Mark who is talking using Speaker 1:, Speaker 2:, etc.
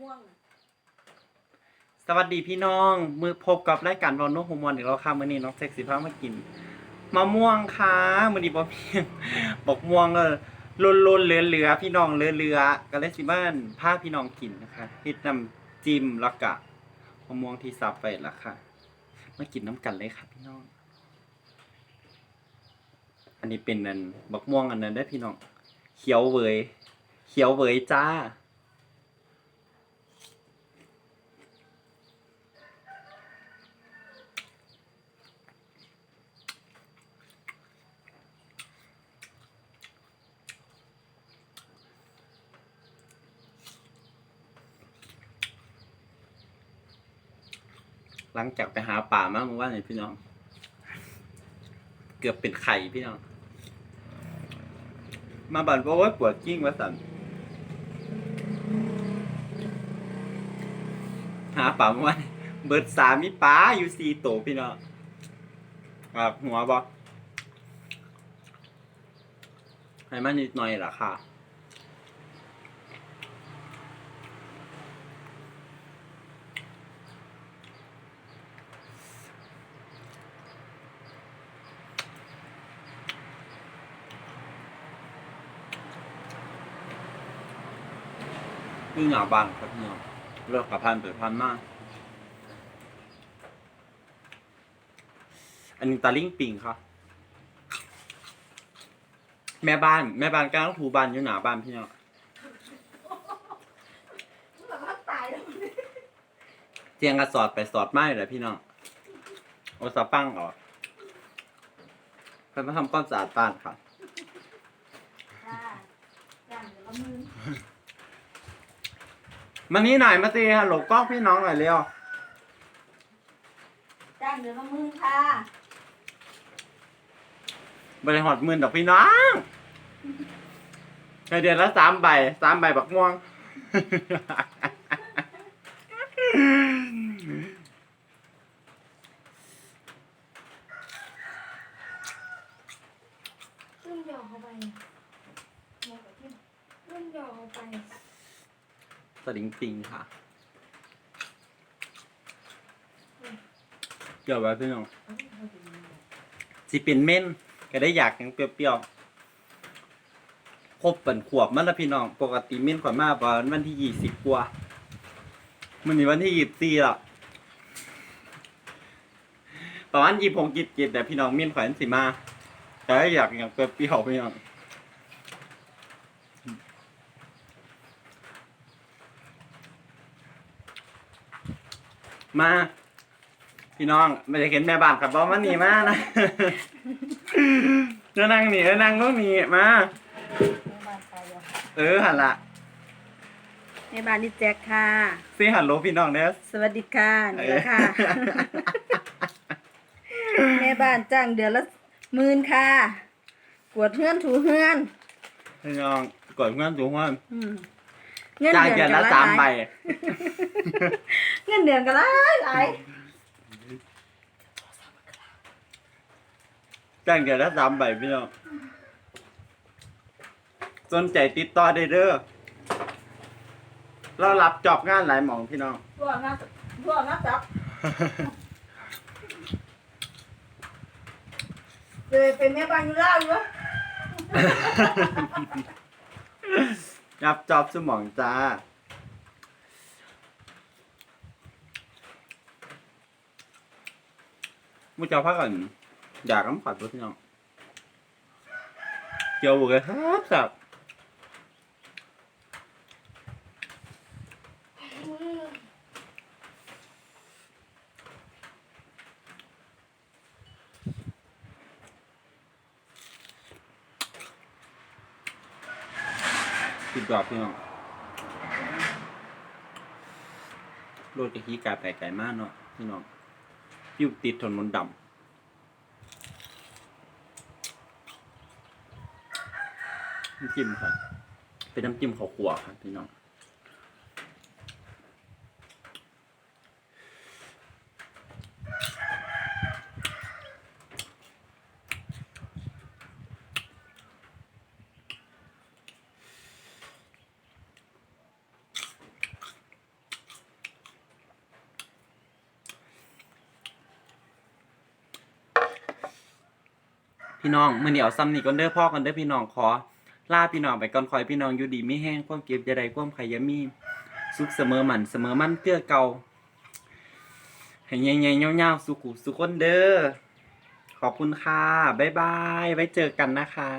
Speaker 1: ม่วง
Speaker 2: สวัสดีพี่น้อง มือพบกับรายการวอลโนโฮมอนอีกแล้วค่ะมื้อนี้น้องเซ็กซี่พามากินมะม่วงค่ะมื้อนี้บ่เพียงบอกม่วงเออล้นๆเหลือๆพี่น้องเหลือๆก็เลยสิบ้านพาพี่น้องกินนะคะเฮ็ดน้ำจิ้มแล้วก็มะม่วงที่สับไปละค่ะ มากินน้ำกันเลยค่ะพี่น้อง อันนี้เป็นนันบักม่วงอันนั้นได้พี่น้อง เขียวเวยเขียวเวยจ้า หลังจากไปหาป่ามาเมื่อวานนี่พี่น้อง เกือบเป็นไข่พี่น้อง มาบันว่าว่าปวดกิ้งว่าสันหาป่าเมื่อวานเบิดสามีป้าอยู่สี่โตวพี่น้องครับหัวบอกให้มันนิดหน่อยล่ะค่ะ นี่หนาบานครับพี่น้องเลิกกับพันเปิดพันมาก อันนี้ตาลิงปิงครับ แม่บ้าน แม่บ้านกลังถูบ้านอยู่หนาบ้านพี่น้อง
Speaker 1: แบบว่าตายแล้ว
Speaker 2: เจียงกระสอดไปสอดไม้เลยพี่น้องโอซาปังออกเพิ่นมาทำก้อนสะอาดบ้านครับ
Speaker 1: ค่ะจ้างเดี๋ยวละมือ
Speaker 2: มานี่หน่อยมาตีฮัลโหลกล้องพี่น้องหน่อยเร็ว
Speaker 1: จ้างเดี๋ยวละมือค่ะ
Speaker 2: บริหอดหมื่นดอกพี่น้องเดือนละสามใบสามใบบักม่วง
Speaker 1: ขึ้นหยอกเข้าไปหยอกกับที่ขึ้นหยอกเข้าไป
Speaker 2: สลิงปิงค่ะเกี่ยวไว้พี่น้องสิเป็นเม่นก็ได้อยากยังเปรี้ยวๆครบเป็นขวบมันละพี่น้อง ปกติเม่นข่อยมาประมาณวันที่ยี่สิบกว่ามันนี่วันที่ยี่สิบสี่ละประมาณยี่หกยี่สิบเจ็ดแต่พี่น้องเม่นข่อยนันสิมาแต่ได้อยากยังเปรี้ยวๆพี่น้อง มา พี่น้องไม่ได้เห็นแม่บ้านขับรถมาหนีมานะจะนั่งหนีเออนั่งต้องหนีมา
Speaker 1: บ้านตายแล้ว
Speaker 2: เออหันละ
Speaker 1: ในบ้านนี่แจ็คค่ะ
Speaker 2: ซีหันโลพี่น้องเด้อ
Speaker 1: สวัสดีค่ะนี่แหละค่ะ แม่บ้านจ้างเดือนละหมื่นค่ะกวดเฮือนถูเฮือน
Speaker 2: พี่น้องกดเงินสูงว่า
Speaker 1: อืม
Speaker 2: จ่ายเดือนละสามใบ
Speaker 1: เงินเดือนก็หลายหลาย
Speaker 2: จ้างเดือนละสามใบพี่น้องสนใจติดต่อได้เด้อเรารับจอบงานหลายหมองพี่น้อง
Speaker 1: พวกนักพวกนักจับเคยเป็นแม่บ้านอยู่แล้วอยู่
Speaker 2: รับจอบสมองจ้า มุจเจ้าพักก่อนอยากน้ำผัดตัวพี่น้องเจียวบุกเลยครับสับติดดอกพี่น้องโรดกะทิกาไก่ไก่มากเนาะพี่น้อง อยู่ติดถนนดำน้ำจิ้มครับ เป็นน้ำจิ้มข้าวคั่วครับพี่น้อง พี่น้องมื้อนี้เอาซ้ำนี่ก่อนเด้อพ่อกันเด้อพี่น้องขอลาพี่น้องไปก่อนขอยพี่น้องอยู่ดีไม่แห้งความเก็บอย่าใดความขย่ามีสุขเสมอหมันเสมอมันเกื้อเก่าให้ใหญ่ๆยาวๆสุขุสุขคนเด้อขอบคุณค่ะ บ๊ายบาย ไว้เจอกันนะคะ